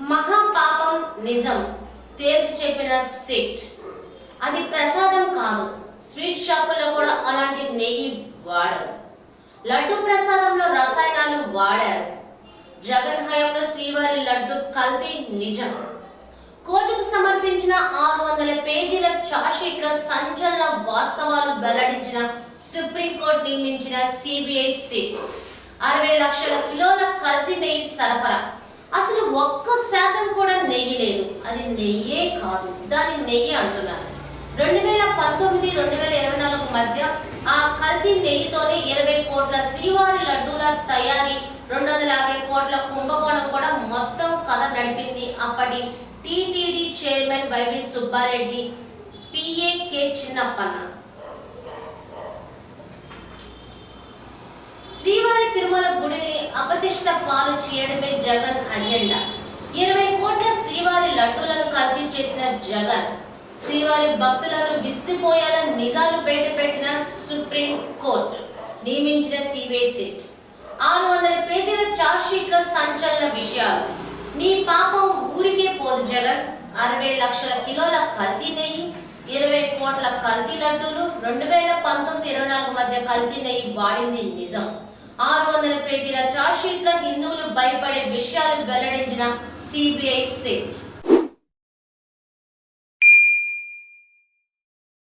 మహాపాపం నిజం. తేల్చి చెప్పిన సిట్. అది ప్రసాదం కాదు. స్వీట్ షాపుల్లో కూడా అలాంటి నెయ్యి వాడరు. లడ్డు ప్రసాదంలో రసాయనాలు వాడారు. జగన్ హయాంలో శ్రీవారి లడ్డు కల్తీ నిజం. కోర్టుకు సమర్పించిన ఆరు వందల పేజీల చార్జ్షీట్లో సంచలన వాస్తవాలు వెల్లడించిన సుప్రీంకోర్టు నియమించిన సిబిఐ సిట్. అరవై లక్షల కిలోల కల్తీ నెయ్యి సరఫరా. అసలు ఒక్క శాతం కూడా నెయ్యి లేదు. అది నెయ్యే కాదు దాని నెయ్యి అంటున్నారు. రెండు వేల పంతొమ్మిది రెండు వేల ఇరవై నాలుగు మధ్య ఆ కల్తీ నెయ్యితోనే ఇరవై కోట్ల శ్రీవారి లడ్డూల తయారీ రెండు వందల యాభై కోట్ల కుంభకోణం కూడా మొత్తం కథ నడిపింది అప్పటి టిటిడి చైర్మన్ వైవి సుబ్బారెడ్డి పిఏకే చిన్నప్పన్న. శ్రీవారి తిరుమల గుడిని జగన్ అజెండా. ఇరవై కోట్ల శ్రీవారి లడ్డూలను కల్తీ చేసిన జగన్ శ్రీవారి భక్తులను విస్తుపోయాలని నిజాలు బయట పెట్టిన సుప్రీం కోర్టు నియమించిన సిబిఐ సిట్. ఆరు వందల పేజీల చార్జ్ షీట్లో సంచలన విషయాలు. నీ పాపం ఊరికే పోదు జగన్. అరవై లక్షల కిలోల కల్తీ నెయ్యి ఇరవై కోట్ల కల్తీ లడ్డూలు రెండు వేల పంతొమ్మిది ఇరవై నాలుగు మధ్య కల్తీ నెయ్యి వాడింది నిజం. ఆరు వందల పేజీల చార్జ్ షీట్లో హిందువులు భయపడే విషయాలు వెల్లడించిన సిబిఐ సిట్